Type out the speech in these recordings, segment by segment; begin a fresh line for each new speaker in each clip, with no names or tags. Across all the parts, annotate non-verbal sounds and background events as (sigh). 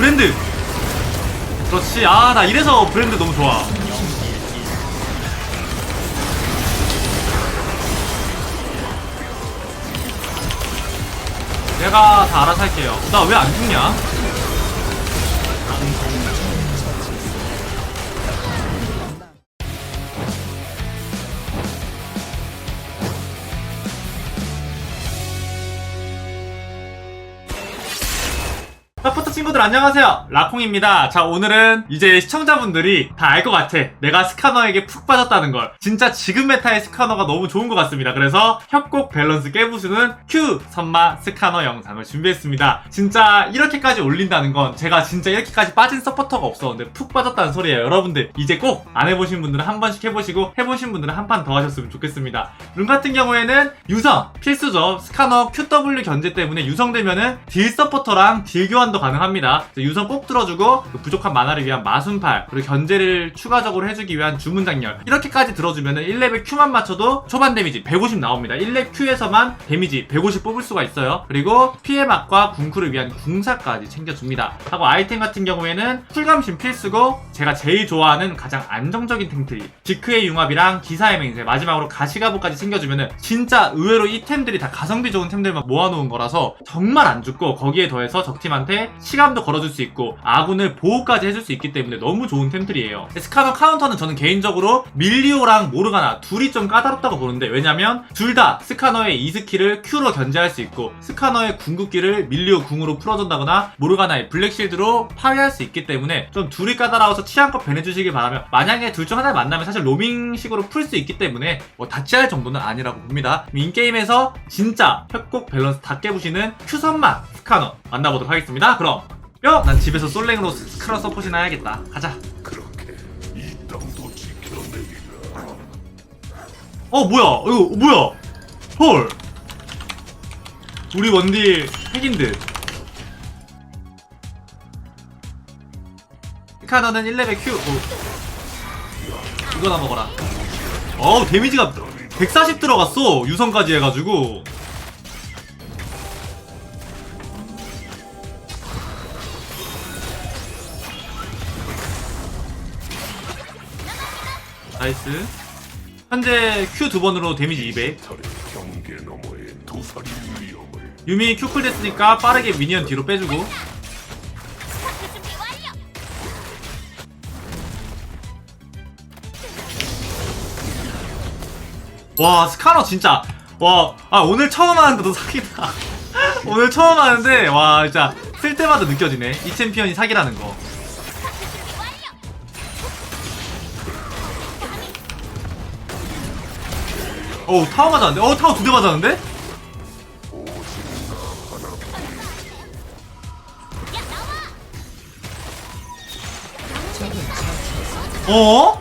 브랜드. 그렇지. 아 나 이래서 브랜드 너무 좋아. 내가 다 알아서 할게요. 나 왜 안 죽냐 친구들 안녕하세요. 라콩입니다. 자 오늘은 이제 시청자분들이 다 알 것 같아. 내가 스카너에게 푹 빠졌다는 걸. 진짜 지금 메타의 스카너가 너무 좋은 것 같습니다. 그래서 협곡 밸런스 깨부수는 Q 선마 스카너 영상을 준비했습니다. 진짜 이렇게까지 올린다는 건 제가 진짜 이렇게까지 빠진 서포터가 없었는데 푹 빠졌다는 소리예요. 여러분들 이제 꼭 안 해보신 분들은 한 번씩 해보시고 해보신 분들은 한 판 더 하셨으면 좋겠습니다. 룬 같은 경우에는 유성 필수죠. 스카너 QW 견제 때문에 유성되면은 딜 서포터랑 딜 교환도 가능합니다 그래서 유성 꼭 들어주고 그 부족한 만화를 위한 마순팔 그리고 견제를 추가적으로 해주기 위한 주문 장렬 이렇게까지 들어주면은 1레벨 Q만 맞춰도 초반 데미지 150 나옵니다. 1렙 Q에서만 데미지 150 뽑을 수가 있어요. 그리고 피해 막과 궁쿨을 위한 궁사까지 챙겨줍니다. 하고 아이템 같은 경우에는 쿨감심 필수고 제가 제일 좋아하는 가장 안정적인 탱트리 지크의 융합이랑 기사의 맹세 마지막으로 가시가부까지 챙겨주면은 진짜 의외로 이 템들이 다 가성비 좋은 템들만 모아놓은 거라서 정말 안 죽고 거기에 더해서 적팀한테 시 감도 걸어줄 수 있고 아군을 보호까지 해줄 수 있기 때문에 너무 좋은 템들이에요. 스카너 카운터는 저는 개인적으로 밀리오랑 모르가나 둘이 좀 까다롭다고 보는데 왜냐면 둘 다 스카너의 이 스킬을 Q로 견제할 수 있고 스카너의 궁극기를 밀리오 궁으로 풀어준다거나 모르가나의 블랙실드로 파괴할 수 있기 때문에 좀 둘이 까다로워서 취향껏 변해주시길 바라며 만약에 둘 중 하나를 만나면 사실 로밍식으로 풀 수 있기 때문에 뭐 다치할 정도는 아니라고 봅니다. 인게임에서 진짜 협곡 밸런스 다 깨부시는 Q선만 스카너 만나보도록 하겠습니다. 그럼 뿅! 난 집에서 솔랭으로 스카너 서포트나 해야겠다. 가자.
그렇게 이 땅도 지켜내기가
어 뭐야? 이거 뭐야? 헐! 우리 원딜 핵인 듯. 스카너는 1레벨 Q. 어. 이거나 먹어라. 어우 데미지가 140 들어갔어. 유성까지 해가지고 나이스. 현재 Q 두 번으로 데미지 200
달의 경계 너머의 두 살이 위험을
유미 Q쿨 됐으니까 빠르게 미니언 뒤로 빼주고. 와 스카너 진짜. 와 아 오늘 처음 하는데 도 사기다. (laughs) 오늘 처음 하는데 와 진짜. 쓸 때마다 느껴지네. 이 챔피언이 사기라는 거 어우 타워 맞았는데? 어 타워 두 대 맞았는데? 어?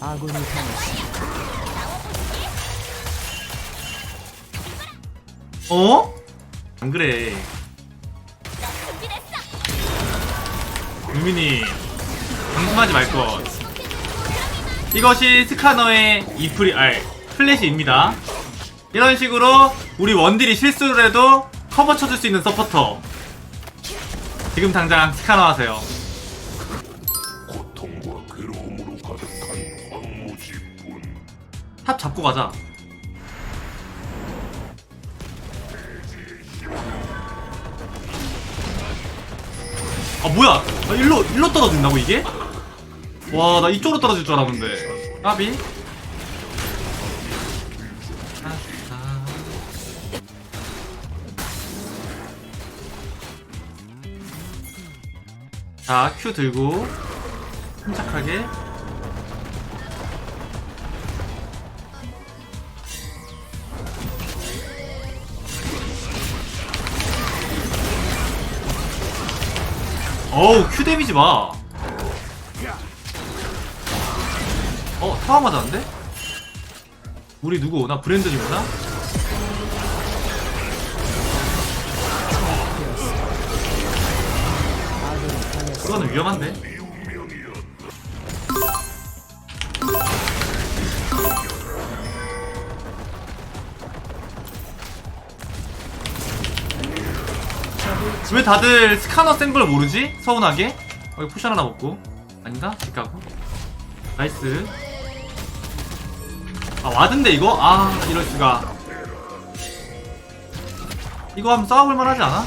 아군이.
어? 안 그래. 유민이 방심하지 말 것. 이것이 스카너의 이프리 알 플래시입니다. 이런 식으로 우리 원딜이 실수를 해도 커버 쳐줄 수 있는 서포터. 지금 당장 스카너 하세요. 탑 잡고 가자. 아 뭐야? 아, 일로 일로 떨어진다고 이게? 와 나 이쪽으로 떨어질 줄 알았는데. 까비. 아싸. 자, Q 들고 침착하게 어우 큐 데미지 봐. 어 타워 맞았는데? 우리 누구 오나 브랜드 중 오나? 그거는 위험한데. 왜 다들 스카너 센 걸 모르지? 서운하게? 어, 포션 하나 먹고 아닌가? 집 가고 나이스 아 와든데 이거? 아 이럴수가 이거 한번 싸워볼 만 하지 않아?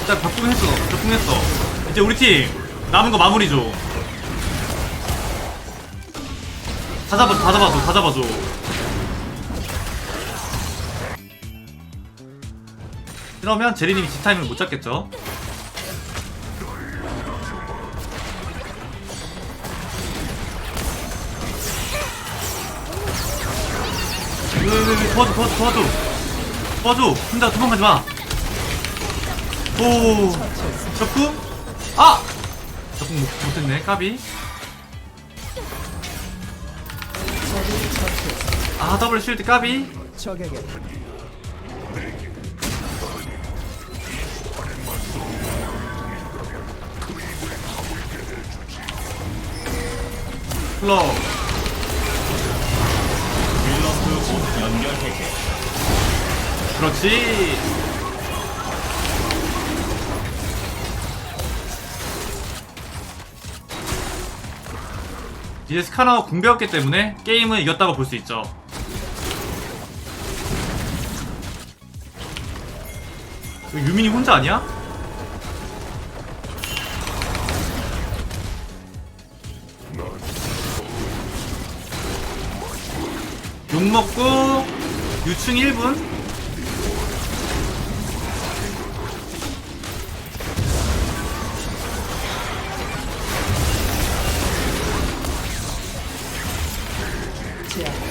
일단 적궁했어 적궁했어 이제 우리 팀 남은 거 마무리 줘 다 잡아, 다 잡아줘, 다 잡아줘. 이러면 제리님이 지타임을 못 잡겠죠? 도와줘, 도와줘. 도와줘. 혼자 도망가지 마. 오, 적궁? 아! 적궁 못, 못했네, 까비. 아, 더블 쉴드 까비.
적
플로. 그렇지. 이제 스카너가 궁 배웠기 때문에 게임은 이겼다고 볼 수 있죠. 이거 유민이 혼자 아니야? 욕 먹고 유충 1분.
제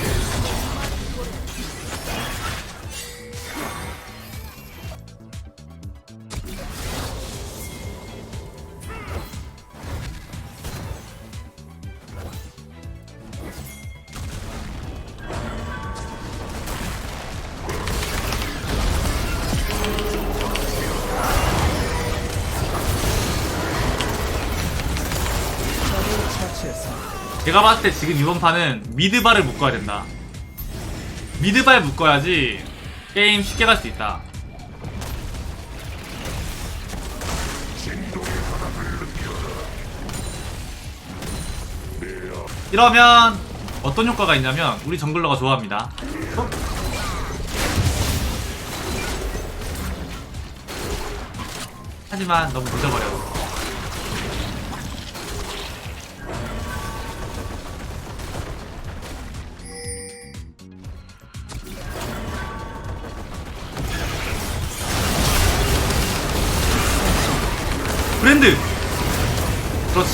제가 봤을 때 지금 이번 판은 미드발을 묶어야 된다. 미드발 묶어야지 게임 쉽게 갈 수 있다. 이러면 어떤 효과가 있냐면 우리 정글러가 좋아합니다. 어? 하지만 너무 늦어버려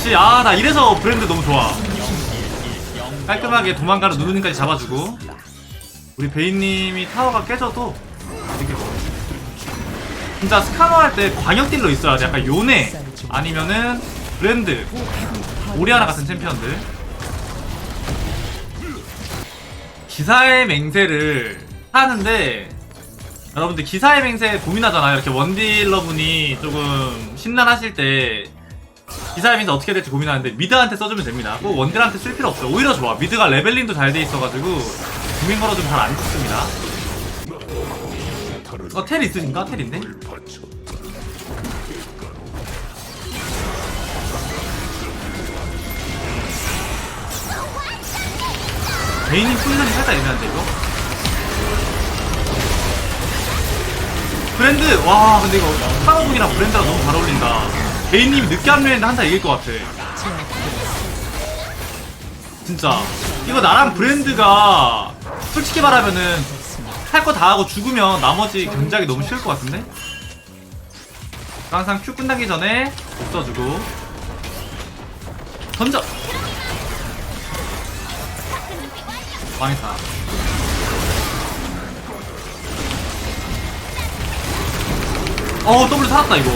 그렇지 아 나 이래서 브랜드 너무 좋아. 깔끔하게 도망가는 누누님까지 잡아주고 우리 베인님이 타워가 깨져도 이렇게 뭐 진짜 스카너 할때 광역 딜러 있어야 돼. 약간 요네. 아니면은 브랜드. 오리아나 같은 챔피언들. 기사의 맹세를 하는데 여러분들 기사의 맹세 고민하잖아요. 이렇게 원딜러분이 조금 심란하실 때 기사의 맹세 어떻게 될지 고민하는데 미드한테 써주면 됩니다. 꼭 원딜한테 쓸 필요 없어요. 오히려 좋아. 미드가 레벨링도 잘 돼 있어가지고 구민 걸어주면 잘 안 죽습니다. 어, 텔 있으신가? 텔인데? 베인님 포지션이 살짝 애매한데 이거? 브랜드! 와 근데 이거 상어분이랑 브랜드랑 너무 잘 어울린다. 베인님이 늦게 합류했는데 한타 이길 것 같아. 진짜 이거 나랑 브랜드가 솔직히 말하면은 할 거 다 하고 죽으면 나머지 견제하기 너무 쉬울 것 같은데? 항상 큐 끝나기 전에 없어주고 던져! 망했다 어 W 살았다 이거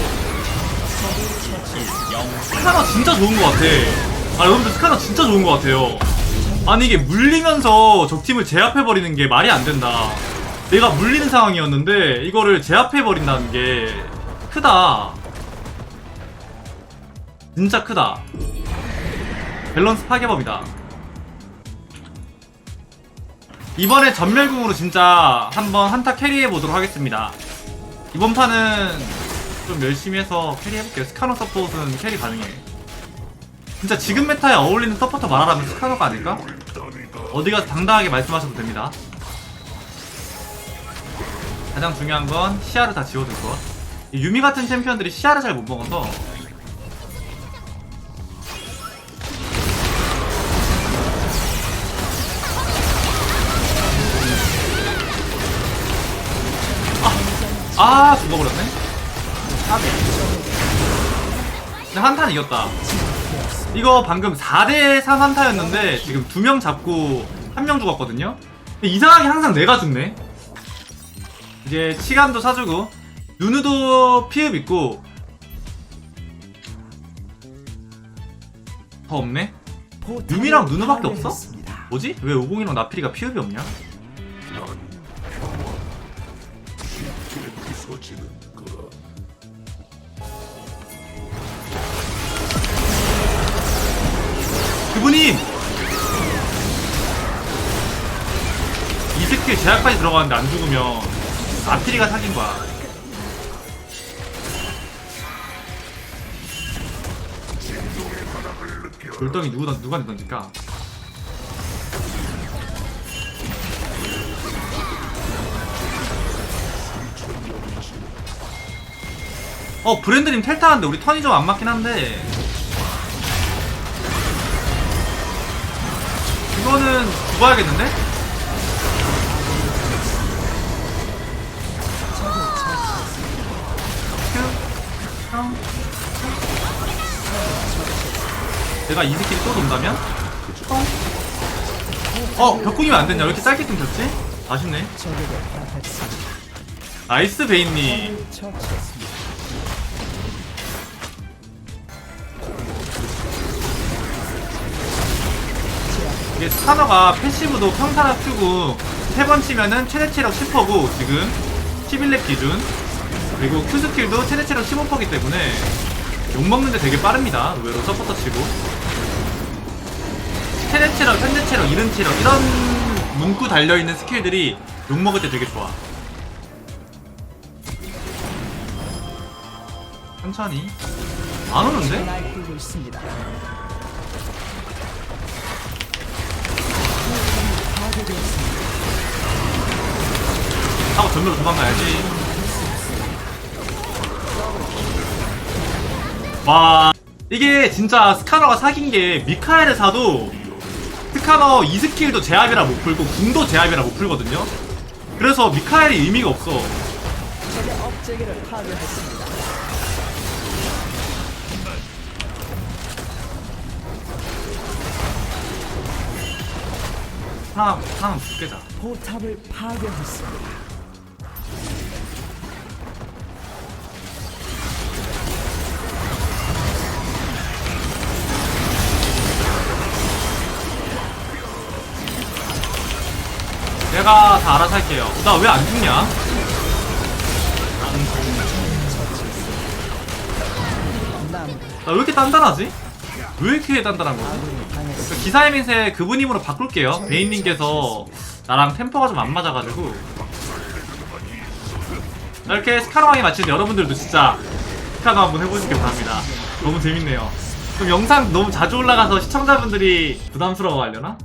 스카너 진짜 좋은 것 같아. 아 여러분들 스카너 진짜 좋은 것 같아요. 아니 이게 물리면서 적팀을 제압해버리는 게 말이 안 된다. 내가 물리는 상황이었는데 이거를 제압해버린다는 게 크다. 진짜 크다. 밸런스 파괴법이다. 이번에 전멸궁으로 진짜 한번 한타 캐리해보도록 하겠습니다. 이번 판은 좀 열심히 해서 캐리 해볼게요. 스카노 서폿은 캐리 가능해. 진짜 지금 메타에 어울리는 서포터 말하라면 스카노가 아닐까? 어디 가서 당당하게 말씀하셔도 됩니다. 가장 중요한 건 시야를 다 지워줄 것. 이 유미 같은 챔피언들이 시야를 잘 못 먹어서 아, 아 죽어버렸네. 아, 근데 한탄 이겼다. 이거 방금 4대3 한타였는데 지금 두 명 잡고 한 명 죽었거든요. 이상하게 항상 내가 죽네. 이제 시간도 사주고 누누도 피흡 있고 더 없네. 유미랑 누누밖에 없어? 뭐지? 왜 오공이랑 나필이가 피흡이 없냐? 그분님! 이 스킬 제약까지 들어가는데 안 죽으면 나필이가 사귄 거야. 돌덩이 누구 던 누가 던질까? 어 브랜드님 텔타하는데 우리 턴이 좀 안 맞긴 한데 이거는 죽어야겠는데? 내가 이 스킬이 또 돈다면? 어? 어, 벽궁이면 안 됐냐? 왜 이렇게 짧게 끊겼지? 아쉽네. 나이스, 베인님. 이게 스타너가 패시브도 평타나 큐고 세 번 치면은 최대 체력 10%고 지금 11렙 기준. 그리고 큐 스킬도 최대 체력 15%이기 때문에 욕먹는데 되게 빠릅니다. 의외로 서포터 치고. 최대 체력, 현재 체력, 이른 체력 이런 문구 달려있는 스킬들이 욕먹을 때 되게 좋아. 천천히. 안 오는데? 하고 전멸로 도망가야지. 와 이게 진짜 스카너가 사귄 게 미카엘을 사도 스카너 2스킬도 제압이라 못 풀고 궁도 제압이라 못 풀거든요. 그래서 미카엘이 의미가 없어.
업체계를 파괴했습니다.
하나 하나 죽게자.
포탑을 파괴했습니다.
내가 다 알아서 할게요. 나 왜 안 죽냐? 남나왜 이렇게 단단하지? 왜 이렇게 단단한 거지? 기사의 민세 그분님으로 바꿀게요. 베인님께서 나랑 템포가 좀 안 맞아가지고 이렇게 스카노왕이 마치는데 여러분들도 진짜 스카노 한번 해보시길 바랍니다. 너무 재밌네요. 그럼 영상 너무 자주 올라가서 시청자분들이 부담스러워 하려나?